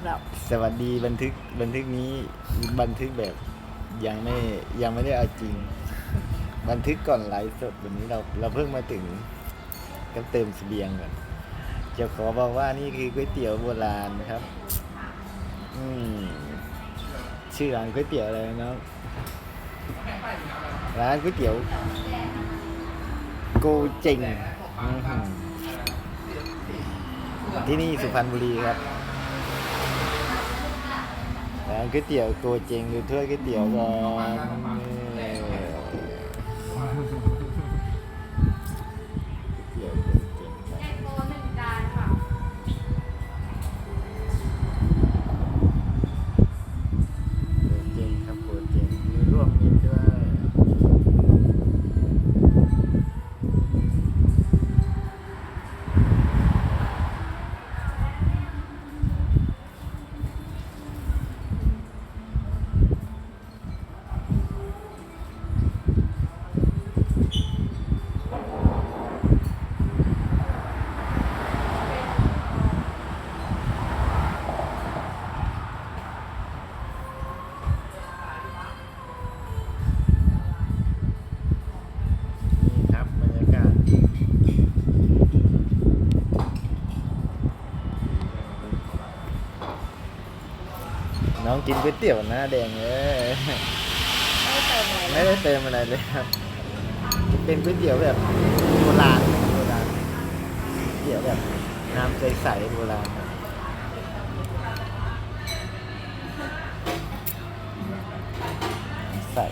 ำหรับ สวัสดีบันทึกบันทึกนี้บันทึกแบบยังไม่ยังไม่ได้เอาจริง บันทึกก่อนไลฟ์สดวันนี้เราเราเพิ่งมาถึงก็เติมเสบียงก่อนจะขอบอกว่านี่คือก๋วยเตี๋ยวโบราณครับ อืมชื่อร้านก๋วยเตี๋ยวอะไรนะร้านก๋วยเตี๋ยวโกเจงที่นี่สุพรรณบุรีครับ ก๋วยเตี๋ยวตัวจริงดูถ้วยก๋วยเตี๋ยวก่อน น้องกินก๋วยเตี๋ยวหน้าแดงเลยไม่ได้เติมอะไรไม่ได้เติมอะไรเลยครับ เป็นก๋วยเตี๋ยวแบบโบราณโบราณก๋วยเตี๋ยวแบบน้ำใสๆโบราณครับใส่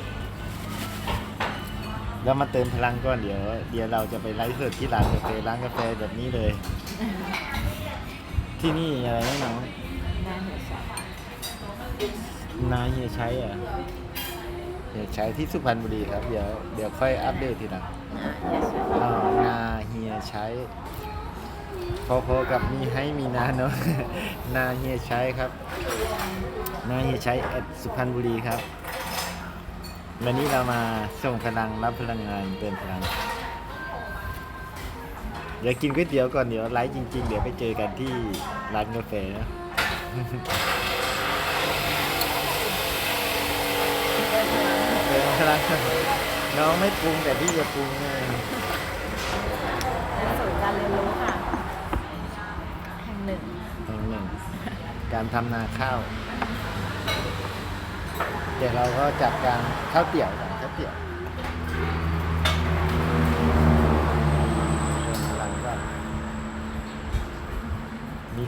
แล้วมาเติมพลังก่อนเดี๋ยว เดี๋ยวเราจะไปไลฟ์สดที่ร้านกาแฟร้านกาแฟแบบนี้เลย ที่นี่อะไรนะน้องน่าเหี่ยวใส นายเฮียใช้อะเฮียใช้ที่สุพรรณบุรีครับ เดี๋ยวเดี๋ยวค่อยอัปเดตทีหลังน่าเหี่ยวใสอ่านาเฮียใช้พอๆกับมีให้มีนาเนาะนาเฮียใช้ครับ นาเฮียใช้แอดสุพรรณบุรีครับ วันนี้เรามาส่งพลังรับพลังงานเติมพลังเดี๋ยวกินก๋วยเตี๋ยวก่อนเดี๋ยวไลฟ์จริง ๆ เดี๋ยวไปเจอกันที่ร้านกาแฟนะ เติมพลัง น้องไม่ปรุงแต่พี่จะปรุงไงเป็นศูนย์การเรียนรู้ค่ะ แห่งหนึ่ง แห่งหนึ่ง การทำนาข้าว เดี๋ยวเราก็จัดการข้าวเตี๋ยวกันข้าวเตี๋ยว